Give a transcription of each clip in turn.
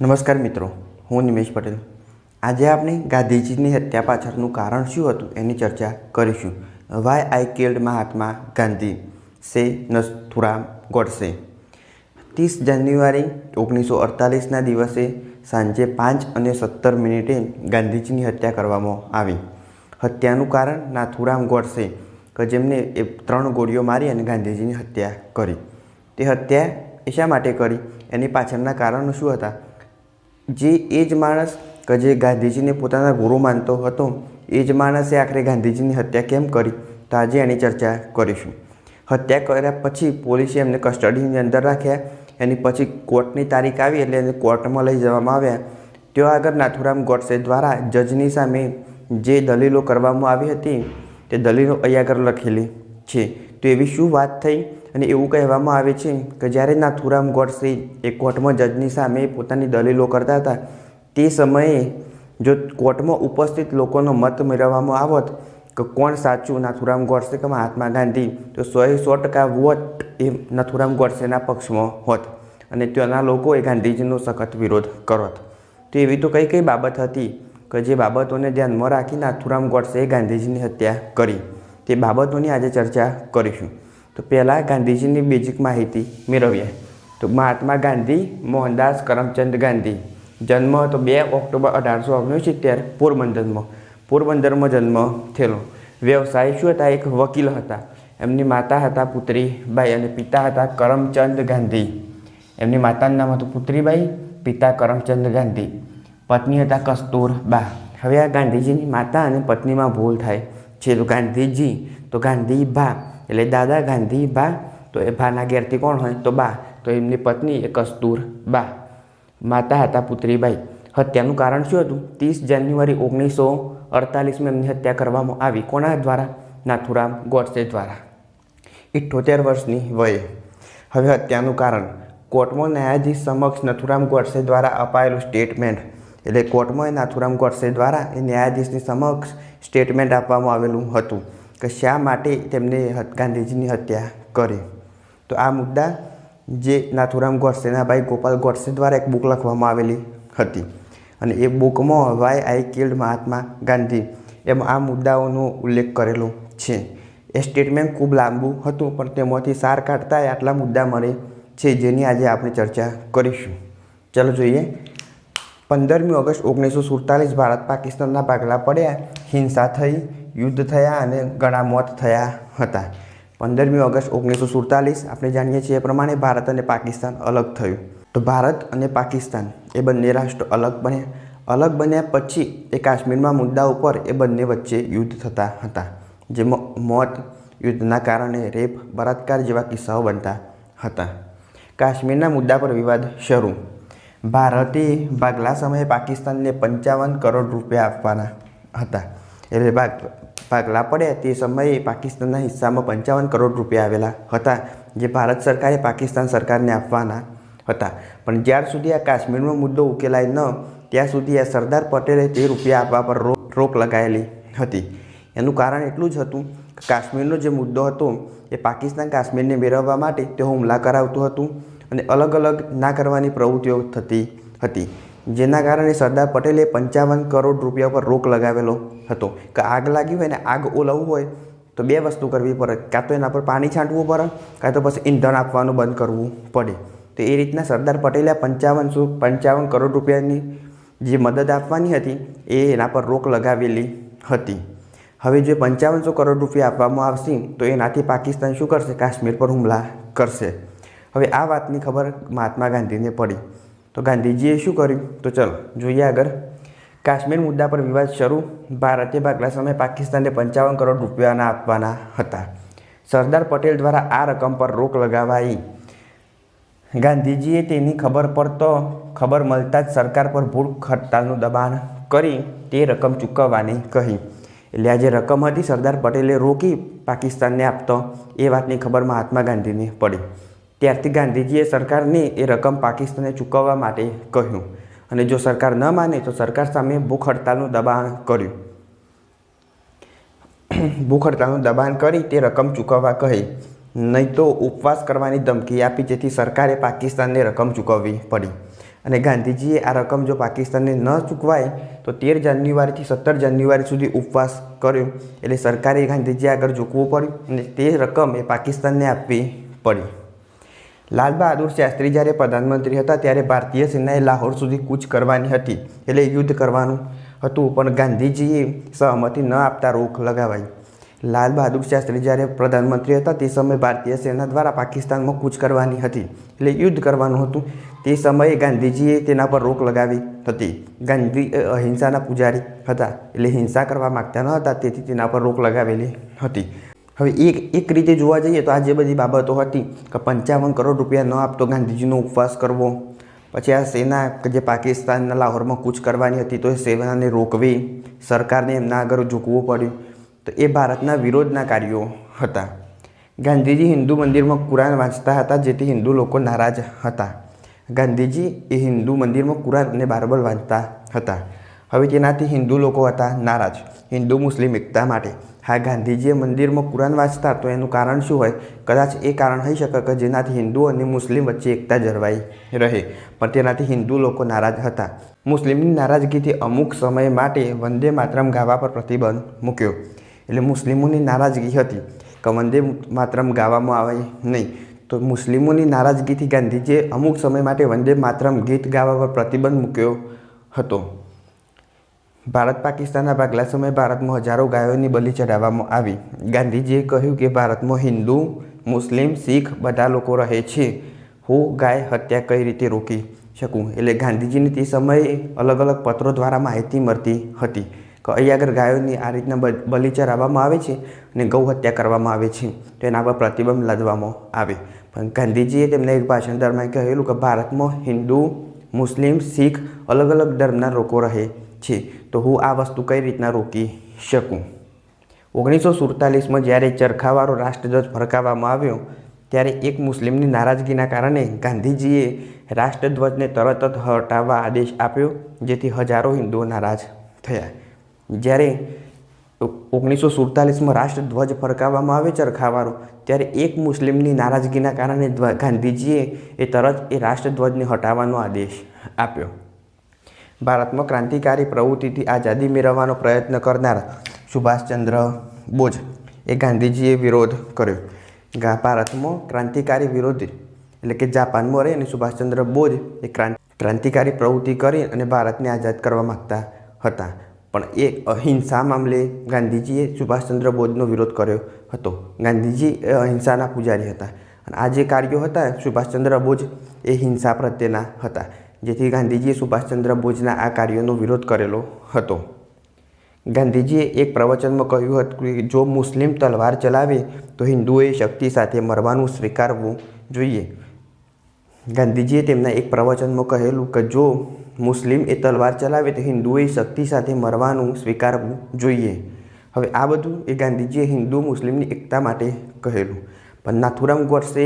નમસ્કાર મિત્રો, હું નિમેશ પટેલ. આજે આપણે ગાંધીજીની હત્યા પાછળનું કારણ શું હતું એની ચર્ચા કરીશું. Why I killed Mahatma Gandhi? Say Nathuram Godse. ત્રીસ જાન્યુઆરી ઓગણીસો અડતાલીસના દિવસે સાંજે પાંચ અને સત્તર મિનિટે ગાંધીજીની હત્યા કરવામાં આવી. હત્યાનું કારણ નાથુરામ ગોડસે, કે જેમને એ ત્રણ ગોળીઓ મારી અને ગાંધીજીની હત્યા કરી. તે હત્યા એ શા માટે કરી? એની પાછળના કારણો શું હતા? જે એ જ માણસ કે જે ગાંધીજીને પોતાના ગુરુ માનતો હતો, એ જ માણસે આખરે ગાંધીજીની હત્યા કેમ કરી? તો આજે એની ચર્ચા કરીશું. હત્યા કર્યા પછી પોલીસે એમને કસ્ટડીની અંદર રાખ્યા, એની પછી કોર્ટની તારીખ આવી એટલે એને કોર્ટમાં લઈ જવામાં આવ્યા. ત્યાં આગળ નાથુરામ ગોડસે દ્વારા જજની સામે જે દલીલો કરવામાં આવી હતી, તે દલીલો અહીંયા આગળ લખેલી છે. તો એવી શું વાત થઈ? અને એવું કહેવામાં આવે છે કે જ્યારે નાથુરામ ગોડસે એ કોર્ટમાં જજની સામે પોતાની દલીલો કરતા હતા, તે સમયે જો કોર્ટમાં ઉપસ્થિત લોકોનો મત મેળવવામાં આવત કે કોણ સાચું નાથુરામ ગોડસે કે મહાત્મા ગાંધી, તો સોએ સો ટકા વોટ એ નાથુરામ ગોડસેના પક્ષમાં હોત અને ત્યાંના લોકોએ ગાંધીજીનો સખત વિરોધ કરત તો એવી તો કઈ કઈ બાબત હતી કે જે બાબતોને ધ્યાનમાં રાખી નાથુરામ ગોડસેએ ગાંધીજીની હત્યા કરી. તે બાબતોની આજે ચર્ચા કરીશું. તો પહેલાં ગાંધીજીની બેઝિક માહિતી મેળવીએ. તો મહાત્મા ગાંધી, મોહનદાસ કરમચંદ ગાંધી. જન્મ હતો બે ઓક્ટોબર અઢારસો ઓગણસિત્તેર પોરબંદરમાં. પોરબંદરમાં જન્મ થયેલો. વ્યવસાય શું હતા? એક વકીલ હતા. એમની માતા હતા પુત્રીબાઈ અને પિતા હતા કરમચંદ ગાંધી. એમની માતાનું નામ હતું પુત્રીબાઈ પિતા કરમચંદ ગાંધી. પત્ની હતા કસ્તુરબા હવે આ ગાંધીજીની માતા અને પત્નીમાં ભૂલ થાય. છે તો ગાંધીજી, તો ગાંધી બા. એટલે દાદા ગાંધી, બા, તો એ ભાના ઘેરથી કોણ હોય? તો બા. તો એમની પત્ની એ કસ્તુર, બા. માતા હતા પુત્રીબાઈ. હત્યાનું કારણ શું હતું? ત્રીસ જાન્યુઆરી ઓગણીસો અડતાલીસમાં એમની હત્યા કરવામાં આવી. કોના દ્વારા? નાથુરામ ગોડસે દ્વારા. ઇઠ્ઠોતેર વર્ષની વયે. હવે હત્યાનું કારણ. કોર્ટમાં ન્યાયાધીશ સમક્ષ નથુરામ ગોડસે દ્વારા અપાયેલું સ્ટેટમેન્ટ. એટલે કોર્ટમાં નાથુરામ ગોડસે દ્વારા એ ન્યાયાધીશની સમક્ષ સ્ટેટમેન્ટ આપવામાં આવેલું હતું. કે શા માટે તેમને ગાંધીજીની હત્યા કરી? તો આ મુદ્દા જે નાથુરામ ગોડસેના ભાઈ ગોપાલ ગોડસે દ્વારા એક બુક લખવામાં આવેલી હતી. અને એ બુકમાં why I killed Mahatma Gandhi એમ આ મુદ્દાઓનો ઉલ્લેખ કરેલો છે. એ સ્ટેટમેન્ટ ખૂબ લાંબુ હતું, પણ તેમાંથી સાર કાઢતા આટલા મુદ્દા મળે છે જેની આજે આપણે ચર્ચા કરીશું. ચાલો જોઈએ. પંદરમી ઓગસ્ટ ઓગણીસો સુડતાલીસ ભારત પાકિસ્તાનના ભાગલા પડ્યા, હિંસા થઈ યુદ્ધ થયા અને ઘણા મોત થયા હતા. પંદરમી ઓગસ્ટ ઓગણીસો સુડતાલીસ, આપણે જાણીએ છીએ એ પ્રમાણે ભારત અને પાકિસ્તાન અલગ થયું. તો ભારત અને પાકિસ્તાન એ બંને રાષ્ટ્રો અલગ બન્યા. અલગ બન્યા પછી એ કાશ્મીરમાં મુદ્દા ઉપર એ બંને વચ્ચે યુદ્ધ થતા હતા જેમાં મોત યુદ્ધના કારણે રેપ, બળાત્કાર જેવા કિસ્સાઓ બનતા હતા. કાશ્મીરના મુદ્દા પર વિવાદ શરૂ. ભારતે ભાગલા સમયે પાકિસ્તાનને પંચાવન કરોડ રૂપિયા આપવાના હતા. એટલે ભાગ ભાગલા પડ્યા તે સમયે પાકિસ્તાનના હિસ્સામાં પંચાવન કરોડ રૂપિયા આવેલા હતા, જે ભારત સરકારે પાકિસ્તાન સરકારને આપવાના હતા. પણ જ્યાર સુધી આ કાશ્મીરનો મુદ્દો ઉકેલાય ન, ત્યાં સુધી આ સરદાર પટેલે તે રૂપિયા આપવા પર રોક રોક લગાવેલી હતી. એનું કારણ એટલું જ હતું કે કાશ્મીરનો જે મુદ્દો હતો, એ પાકિસ્તાન કાશ્મીરને મેળવવા માટે તે હુમલા કરાવતું હતું અને અલગ અલગ ના કરવાની પ્રવૃત્તિઓ થતી હતી. જેના કારણે સરદાર પટેલે પંચાવન કરોડ રૂપિયા પર રોક લગાવેલો હતો. કે આગ લાગી હોય ને આગ ઓલવવું હોય, તો બે વસ્તુ કરવી પડે. કાં તો એના પર પાણી છાંટવું પડે, કાં તો પછી ઈંધણ આપવાનું બંધ કરવું પડે. તો એ રીતના સરદાર પટેલે પંચાવનસો પંચાવન કરોડ રૂપિયાની જે મદદ આપવાની હતી, એ એના પર રોક લગાવેલી હતી. હવે જો પંચાવનસો કરોડ રૂપિયા આપવામાં આવશે, તો એનાથી પાકિસ્તાન શું કરશે? કાશ્મીર પર હુમલા કરશે. હવે આ વાતની ખબર મહાત્મા ગાંધીને પડી. તો ગાંધીજીએ શું કર્યું? તો ચલો, જોઈએ આગળ. કાશ્મીર મુદ્દા પર વિવાદ શરૂ. ભારતે ભાગલા સમયે પાકિસ્તાનને પંચાવન કરોડ રૂપિયાના આપવાના હતા. સરદાર પટેલ દ્વારા આ રકમ પર રોક લગાવાઈ. ગાંધીજીએ તેની ખબર પડતો ખબર મળતા જ સરકાર પર ભૂખ હડતાલનું દબાણ કરી તે રકમ ચૂકવવાની કહી. એટલે આ જે રકમ હતી સરદાર પટેલે રોકી પાકિસ્તાનને આપતો, એ વાતની ખબર મહાત્મા ગાંધીને પડી. ત્યારથી ગાંધીજીએ સરકારને એ રકમ પાકિસ્તાનને ચૂકવવા માટે કહ્યું. અને જો સરકાર ન માને તો સરકાર સામે ભૂખ હડતાલનું દબાણ કર્યું. ભૂખ હડતાલનું દબાણ કરી તે રકમ ચૂકવવા કહી. નહીં તો ઉપવાસ કરવાની ધમકી આપી જેથી સરકારે પાકિસ્તાનને રકમ ચૂકવવી પડી. અને ગાંધીજીએ આ રકમ જો પાકિસ્તાનને ન ચૂકવાય તો તેર જાન્યુઆરીથી સત્તર જાન્યુઆરી સુધી ઉપવાસ કર્યો. એટલે સરકારે ગાંધીજી આગળ ચૂકવું પડ્યું અને તે રકમ એ પાકિસ્તાનને આપવી પડી. લાલ બહાદુર શાસ્ત્રી જ્યારે પ્રધાનમંત્રી હતા ત્યારે ભારતીય સેનાએ લાહોર સુધી કૂચ કરવાની હતી, એટલે યુદ્ધ કરવાનું હતું, પણ ગાંધીજીએ સહમતિ ન આપતા રોક લગાવાઈ. લાલ બહાદુર શાસ્ત્રી જ્યારે પ્રધાનમંત્રી હતા તે સમયે ભારતીય સેના દ્વારા પાકિસ્તાનમાં કૂચ કરવાની હતી, એટલે યુદ્ધ કરવાનું હતું. તે સમયે ગાંધીજીએ તેના પર રોક લગાવી હતી. ગાંધી અહિંસાના પૂજારી હતા, એટલે હિંસા કરવા માગતા ન હતા, તેથી તેના પર રોક લગાવેલી હતી. હવે એક એક રીતે જોવા જઈએ તો આ જે બધી બાબતો હતી કે પંચાવન કરોડ રૂપિયા ન આપતો ગાંધીજીનો ઉપવાસ કરવો, પછી આ સેના કે જે પાકિસ્તાનના લાહોરમાં કૂચ કરવાની હતી તો એ સેનાને રોકવી, સરકારને એમના આગળ ઝૂકવું પડ્યું. તો એ ભારતના વિરોધના કાર્યો હતા. ગાંધીજી હિન્દુ મંદિરમાં કુરાન વાંચતા હતા જેથી હિન્દુ લોકો નારાજ હતા. ગાંધીજી એ હિન્દુ મંદિરમાં કુરાન અને બારબલ વાંચતા હતા. હવે તેનાથી હિન્દુ લોકો હતા નારાજ, હિન્દુ મુસ્લિમ એકતા માટે. હા, ગાંધીજીએ મંદિરમાં કુરાન વાંચતા તો એનું કારણ શું હોય? કદાચ એ કારણ હોઈ શકે કે જેનાથી હિન્દુ અને મુસ્લિમ વચ્ચે એકતા જળવાઈ રહે, પણ તેનાથી હિન્દુ લોકો નારાજ હતા. મુસ્લિમની નારાજગીથી અમુક સમય માટે વંદે માતરમ ગાવા પર પ્રતિબંધ મૂક્યો. એટલે મુસ્લિમોની નારાજગી હતી કે વંદે માતરમ ગાવામાં આવે નહીં. તો મુસ્લિમોની નારાજગીથી ગાંધીજીએ અમુક સમય માટે વંદે માતરમ ગીત ગાવા પર પ્રતિબંધ મૂક્યો હતો. ભારત પાકિસ્તાનના ભાગલા સમયે ભારતમાં હજારો ગાયોની બલિ ચડાવવામાં આવી. ગાંધીજીએ કહ્યું કે ભારતમાં હિન્દુ, મુસ્લિમ, શીખ બધા લોકો રહે છે. હું ગાય હત્યા કઈ રીતે રોકી શકું? એટલે ગાંધીજીને તે સમયે અલગ અલગ પત્રો દ્વારા માહિતી મળતી હતી કે અહીં આગળ ગાયોની આ રીતના બલિ ચડાવવામાં આવે છે અને ગૌ હત્યા કરવામાં આવે છે. તો એના પર પ્રતિબંધ લાદવામાં આવે. પણ ગાંધીજીએ તેમને એક ભાષણ દરમિયાન કહેલું કે ભારતમાં હિન્દુ, મુસ્લિમ, શીખ અલગ અલગ ધર્મના લોકો રહે છે. તો હું આ વસ્તુ કઈ રીતના રોકી શકું? ઓગણીસો સુડતાલીસમાં જ્યારે ચરખાવાળો રાષ્ટ્રધ્વજ ફરકાવવામાં આવ્યો, ત્યારે એક મુસ્લિમની નારાજગીના કારણે ગાંધીજીએ રાષ્ટ્રધ્વજને તરત જ હટાવવા આદેશ આપ્યો, જેથી હજારો હિન્દુઓ નારાજ થયા. જ્યારે ઓગણીસો સુડતાલીસમાં રાષ્ટ્રધ્વજ ફરકાવવામાં આવે ચરખાવાળો, ત્યારે એક મુસ્લિમની નારાજગીના કારણે ગાંધીજીએ એ તરત એ રાષ્ટ્રધ્વજને હટાવવાનો આદેશ આપ્યો. ભારતમાં ક્રાંતિકારી પ્રવૃત્તિથી આઝાદી મેળવવાનો પ્રયત્ન કરનાર સુભાષચંદ્ર બોઝ એ ગાંધીજીએ વિરોધ કર્યો. ભારતમાં ક્રાંતિકારી વિરોધ એટલે કે જાપાનમાં રહી અને સુભાષચંદ્ર બોઝ એ ક્રાંતિ ક્રાંતિકારી પ્રવૃત્તિ કરી અને ભારતને આઝાદ કરવા માગતા હતા. પણ એ અહિંસા મામલે ગાંધીજીએ સુભાષચંદ્ર બોઝનો વિરોધ કર્યો હતો. ગાંધીજી એ અહિંસાના પૂજારી હતા અને આ જે કાર્યો હતા, સુભાષચંદ્ર બોઝ એ હિંસા પ્રત્યેના હતા. જેથી ગાંધીજીએ સુભાષચંદ્ર બોઝના આ કાર્યોનો વિરોધ કરેલો હતો. ગાંધીજીએ એક પ્રવચનમાં કહ્યું હતું કે, જો મુસ્લિમ તલવાર ચલાવે, તો હિન્દુઓએ શક્તિ સાથે મરવાનું સ્વીકારવું જોઈએ. ગાંધીજીએ તેમના એક પ્રવચનમાં કહેલું કે, જો મુસ્લિમ એ તલવાર ચલાવે, તો હિન્દુઓએ શક્તિ સાથે મરવાનું સ્વીકારવું જોઈએ. હવે આ બધું એ ગાંધીજીએ હિન્દુ મુસ્લિમની એકતા માટે કહેલું. પણ નાથુરામ ગોડસે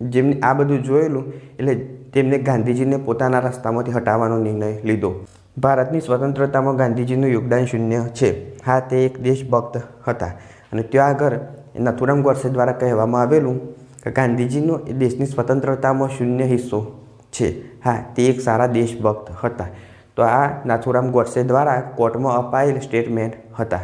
જેમને આ બધું જોયેલું, એટલે તેમને ગાંધીજીને પોતાના રસ્તામાંથી હટાવવાનો નિર્ણય લીધો. ભારતની સ્વતંત્રતામાં ગાંધીજીનું યોગદાન શૂન્ય છે. હા, તે એક દેશભક્ત હતા. અને ત્યાં આગળ નથુરામ ગોડસે દ્વારા કહેવામાં આવેલું કે ગાંધીજીનો એ દેશની સ્વતંત્રતામાં શૂન્ય હિસ્સો છે. હા, તે એક સારા દેશભક્ત હતા. તો આ નાથુરામ ગોડસે દ્વારા કોર્ટમાં અપાયેલ સ્ટેટમેન્ટ હતા.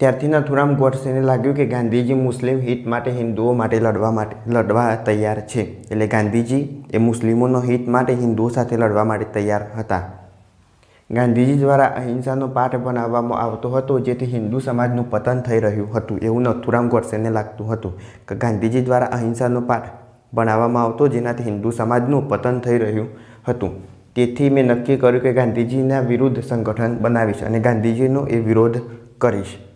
ત્યારથી નથુરામ ગોડસેને લાગ્યું કે ગાંધીજી મુસ્લિમ હિત માટે હિન્દુઓ માટે લડવા માટે, લડવા તૈયાર છે. એટલે ગાંધીજી એ મુસ્લિમોનો હિત માટે હિન્દુઓ સાથે લડવા માટે તૈયાર હતા. ગાંધીજી દ્વારા અહિંસાનો પાઠ બનાવવામાં આવતો હતો, જેથી હિન્દુ સમાજનું પતન થઈ રહ્યું હતું, એવું નથુરામ ગોડસેને લાગતું હતું કે ગાંધીજી દ્વારા અહિંસાનો પાઠ બનાવવામાં આવતો, જેનાથી હિન્દુ સમાજનું પતન થઈ રહ્યું હતું. તેથી મેં નક્કી કર્યું કે ગાંધીજીના વિરુદ્ધ સંગઠન બનાવીશ અને ગાંધીજીનો એ વિરોધ કરીશ.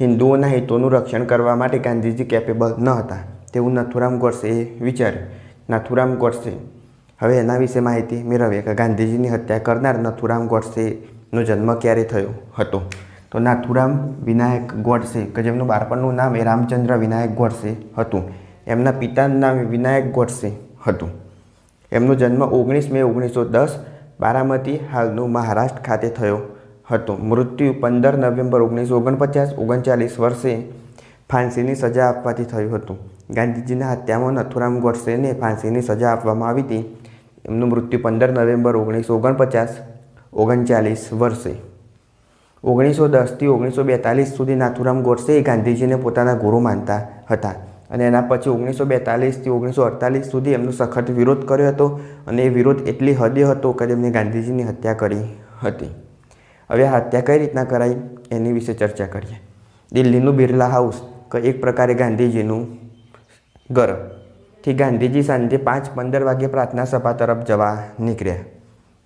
હિન્દુઓના હિતોનું રક્ષણ કરવા માટે ગાંધીજી કેપેબલ ન હતા. તેવું નથુરામ ગોડસેએ વિચાર્યું. નાથુરામ ગોડસે, હવે એના વિશે માહિતી મેળવીએ કે ગાંધીજીની હત્યા કરનાર નથુરામ ગોડસેનો જન્મ ક્યારે થયો હતો? તો નાથુરામ વિનાયક ગોડસે, કે જેમનું બાળપણનું નામ એ રામચંદ્ર વિનાયક ગોડસે હતું, એમના પિતાનું નામ વિનાયક ગોડસે હતું. એમનો જન્મ ઓગણીસ મે ઓગણીસો દસ બારામતી હાલનું મહારાષ્ટ્ર ખાતે થયો. હતો. મૃત્યુ પંદર નવેમ્બર ઓગણીસો ઓગણપચાસ ઓગણચાલીસ વર્ષે ફાંસીની સજા આપવાથી થયું હતું. ગાંધીજીના હત્યામાં નથુરામ ગોડસેને ફાંસીની સજા આપવામાં આવી હતી. એમનું મૃત્યુ પંદર નવેમ્બર ઓગણીસો ઓગણપચાસ ઓગણચાલીસ વર્ષે. ઓગણીસો દસથી ઓગણીસો બેતાલીસ સુધી નાથુરામ ગોડસે ગાંધીજીને પોતાના ગુરુ માનતા હતા અને એના પછી ઓગણીસો બેતાલીસથી ઓગણીસો અડતાલીસ સુધી એમનો સખત વિરોધ કર્યો હતો અને એ વિરોધ એટલી હદે હતો કે તેમણે ગાંધીજીની હત્યા કરી હતી. હવે હત્યા કઈ રીતના કરાઈ એની વિશે ચર્ચા કરીએ. દિલ્હીનું બિરલા હાઉસ કે, એક પ્રકારે ગાંધીજીનું ઘર. થી ગાંધીજી સાંજે પાંચ પંદર વાગે પ્રાર્થના સભા તરફ જવા નીકળ્યા.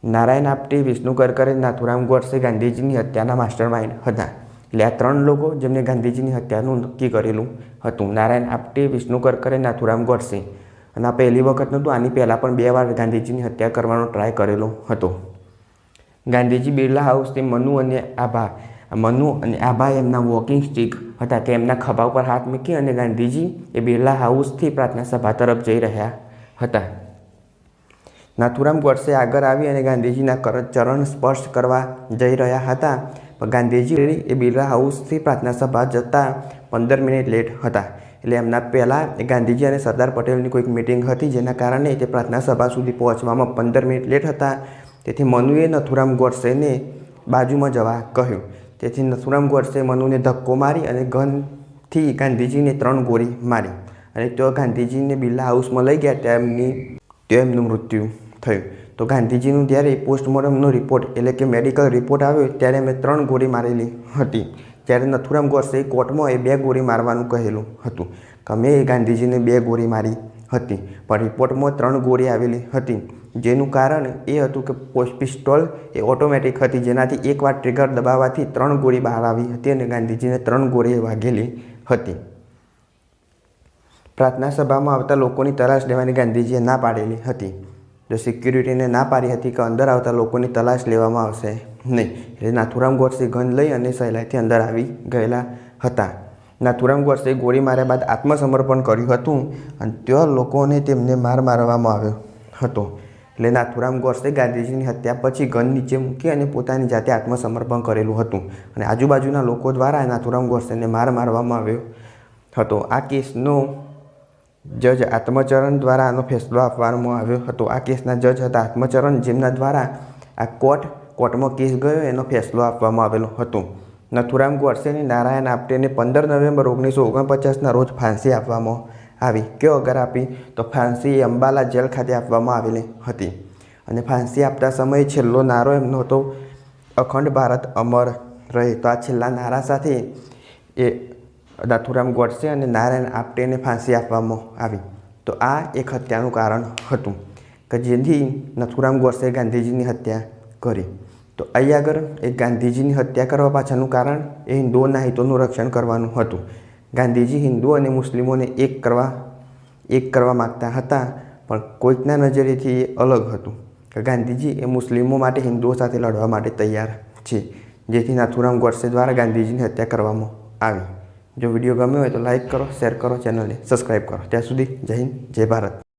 નારાયણ આપટી, વિષ્ણુ કરકરે, નાથુરામ ગોડસે ગાંધીજીની હત્યાના માસ્ટર માઇન્ડ હતા. એટલે આ ત્રણ લોકો જેમને ગાંધીજીની હત્યાનું નક્કી કરેલું હતું, નારાયણ આપટી, વિષ્ણુ કરકરે, નાથુરામ ગોડસે. અને આ પહેલી વખત નહોતું, આની પહેલાં પણ બે વાર ગાંધીજીની હત્યા કરવાનો ટ્રાય કરેલો હતો. ગાંધીજી બિરલા હાઉસથી મનુ અને આભા, મનુ અને આભા એમના વોકિંગ સ્ટીક હતા કે એમના ખભા ઉપર હાથ મૂકી અને ગાંધીજી એ બિરલા હાઉસથી પ્રાર્થના સભા તરફ જઈ રહ્યા હતા. નાથુરામ ગોડસે આગળ આવી અને ગાંધીજીના ચરણ સ્પર્શ કરવા જઈ રહ્યા હતા. પણ ગાંધીજી એ બિરલા હાઉસથી પ્રાર્થના સભા જતાં પંદર મિનિટ લેટ હતા. એટલે એમના પહેલાં ગાંધીજી અને સરદાર પટેલની કોઈક મિટિંગ હતી જેના કારણે તે પ્રાર્થના સભા સુધી પહોંચવામાં પંદર મિનિટ લેટ હતા. તેથી મનુએ નથુરામ ગોડસેને બાજુમાં જવા કહ્યું. તેથી નથુરામ ગોડસે મનુને ધક્કો મારી અને ગનથી ગાંધીજીને ત્રણ ગોળી મારી. અને તેઓ ગાંધીજીને બિરલા હાઉસમાં લઈ ગયા તેમની તેમનું મૃત્યુ થયું. તો ગાંધીજીનું જ્યારે પોસ્ટમોર્ટમનો રિપોર્ટ, એટલે કે મેડિકલ રિપોર્ટ આવ્યો, ત્યારે મેં ત્રણ ગોળી મારેલી હતી. ત્યારે નથુરામ ગોડસે કોર્ટમાં એ બે ગોળી મારવાનું કહેલું હતું. કે મેં ગાંધીજીને બે ગોળી મારી હતી. પણ રિપોર્ટમાં ત્રણ ગોળી આવેલી હતી. જેનું કારણ એ હતું કે પોસ્ટ પિસ્ટોલ એ ઓટોમેટિક હતી. જેનાથી એકવાર ટ્રિગર દબાવવાથી ત્રણ ગોળી બહાર આવી હતી અને ગાંધીજીને ત્રણ ગોળી વાગેલી હતી. પ્રાર્થના સભામાં આવતા લોકોની તલાશ લેવાની ગાંધીજીએ ના પાડેલી હતી. જો સિક્યુરિટીને ના પાડી હતી કે અંદર આવતા લોકોની તલાશ લેવામાં આવશે નહીં. એટલે નાથુરામ ગોડસે ગન લઈ અને સહેલાઈથી અંદર આવી ગયેલા હતા. નાથુરામ ગોડસે ગોળી માર્યા બાદ આત્મસમર્પણ કર્યું હતું અને ત્યાં લોકોને તેમને માર મારવામાં આવ્યો હતો. એટલે નાથુરામ ગોડસે ગાંધીજીની હત્યા પછી ગન નીચે મૂકી અને પોતાની જાતે આત્મસમર્પણ કરેલું હતું. અને આજુબાજુના લોકો દ્વારા નાથુરામ ગોડસેને માર મારવામાં આવ્યો હતો. આ કેસનો જજ આત્મચરણ દ્વારા આનો ફેસલો આપવામાં આવ્યો હતો. આ કેસના જજ હતા આત્મચરણ જેમના દ્વારા આ કોર્ટ, કોર્ટમાં કેસ ગયો એનો ફેસલો આપવામાં આવેલો હતો. નથુરામ ગોડસેની નારાયણ આપટેને પંદર નવેમ્બર ઓગણીસો ઓગણપચાસના રોજ ફાંસી આપવામાં આવી. કયો અગર આપી? તો ફાંસી અંબાલા જેલ ખાતે આપવામાં આવેલી હતી. અને ફાંસી આપતા સમયે છેલ્લો નારો એમનો હતો, અખંડ ભારત અમર રહે. તો આ છેલ્લા નારા સાથે એ નાથુરામ ગોડસે અને નારાયણ આપટેને ફાંસી આપવામાં આવી. તો આ એક હત્યાનું કારણ હતું કે જેથી નથુરામ ગોડસે ગાંધીજીની હત્યા કરી. તો અહીં આગળ એ ગાંધીજીની હત્યા કરવા પાછળનું કારણ એ હિન્દુઓના હિતોનું રક્ષણ કરવાનું હતું. ગાંધીજી હિન્દુ અને મુસ્લિમોને એક કરવા એક કરવા માગતા હતા, પણ કોઈકના નજરેથી એ અલગ હતું કે ગાંધીજી એ મુસ્લિમો માટે હિન્દુઓ સાથે લડવા માટે તૈયાર છે. જેથી નાથુરામ ગોડસે દ્વારા ગાંધીજીની હત્યા કરવામાં આવી. જો વીડિયો ગમ્યો હોય તો લાઇક કરો, શેર કરો, ચેનલને સબસ્ક્રાઈબ કરો. ત્યાં સુધી જય હિન્દ, જય ભારત.